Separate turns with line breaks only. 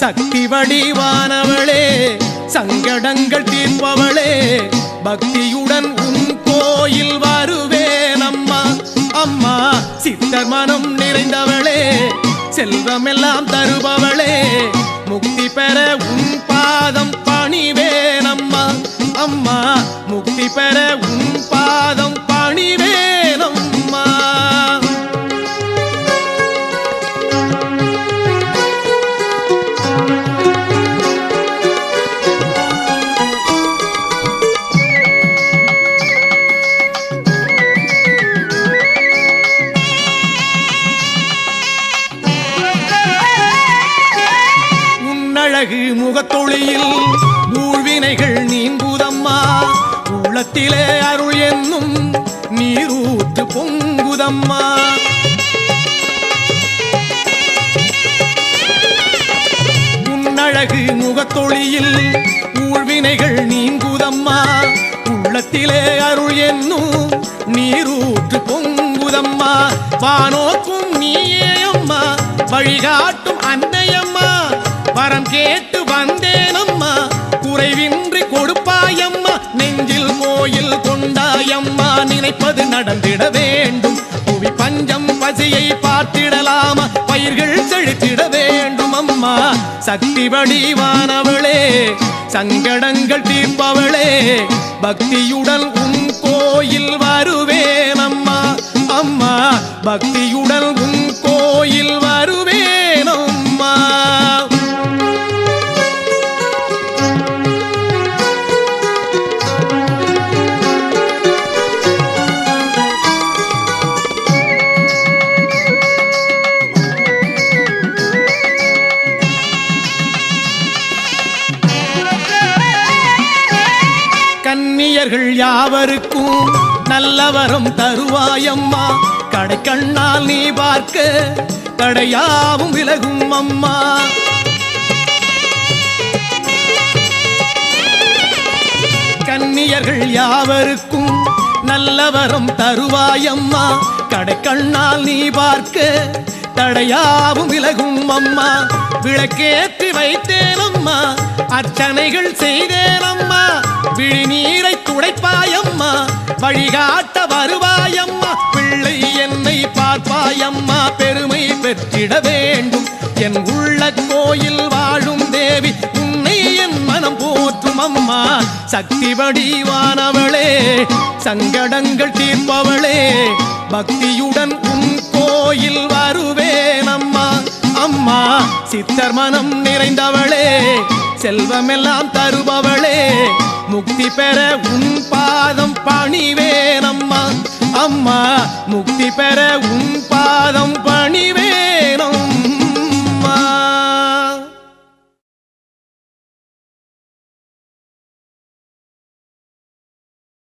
சக்தி வடிவானவளே சங்கடங்கள் தீர்ப்பவளே பக்தியுடன் உன் கோயில் வருவேன் அம்மா அம்மா சித்தர் மனம் நிறைந்தவளே செல்வமெல்லாம் தருபவளே முக்தி பெற உன் பாதம் பணிவேன் அம்மா அம்மா முக்தி பெற அழகு முகத்தொழியில் மூழ்வினைகள் நீங்குதம்மா. உள்ளத்திலே அருள் என்னும் நீரூற்று பொங்குதம்மா. உன்னழகு முகத்தொழியில் ஊழ்வினைகள் நீங்குதம்மா. உள்ளத்திலே அருள் என்னும் நீரூற்று பொங்குதம்மா. வானோக்கும் நீயே அம்மா வழிகாட்டும் அன்னையம்மா. கேட்டு வந்தேனம்மா. குறைவின்றி கொடுப்பாயம்மா. நெஞ்சில் கோயில் கொண்டாயம்மா. நினைப்பது நடந்திட வேண்டும். புவி பஞ்சம் பசியை பார்த்திடலாமா. பயிர்கள் செழித்திட வேண்டும் அம்மா சக்தி வடிவானவளே சங்கடங்கள் தீர்ப்பவளே பக்தியுடன் உன் கோயில் வருவேன் அம்மா அம்மா பக்தியுடன் உன் கோயில் கண்ணியர்கள் யாவருக்கும் நல்லவரம் தருவாயம்மா. கடை கண்ணால் நீ பார்க்க கடையாவும் விலகும் அம்மா. கண்ணியர்கள் யாவருக்கும் நல்லவரம் தருவாயம்மா. கடை கண்ணால் நீ பார்க்க தடையாவும் விலகும் அம்மா. விளக்கேற்றி வைத்தேனும் அர்ச்சனைகள் செய்தேனம்மா. விழிநீரை துடைப்பாயம்மா. வழிகாட்ட வருவாயம்மா. பிள்ளை என்னை பார்ப்பாயம்மா. பெருமை பெற்றிட வேண்டும். என் உள்ள கோயில் வாழும் தேவி உன்னை என் மனம் போற்றும் அம்மா சக்தி வடிவானவளே சங்கடங்கள் தீர்ப்பவளே பக்தியுடன் உன் கோயில் வருவேன் அம்மா அம்மா சித்தர் மனம் நிறைந்தவளே செல்வமெல்லாம் தருபவளே முக்தி பெற உன் பாதம் பணிவேனம்மா. அம்மா முக்தி பெற உன் பாதம்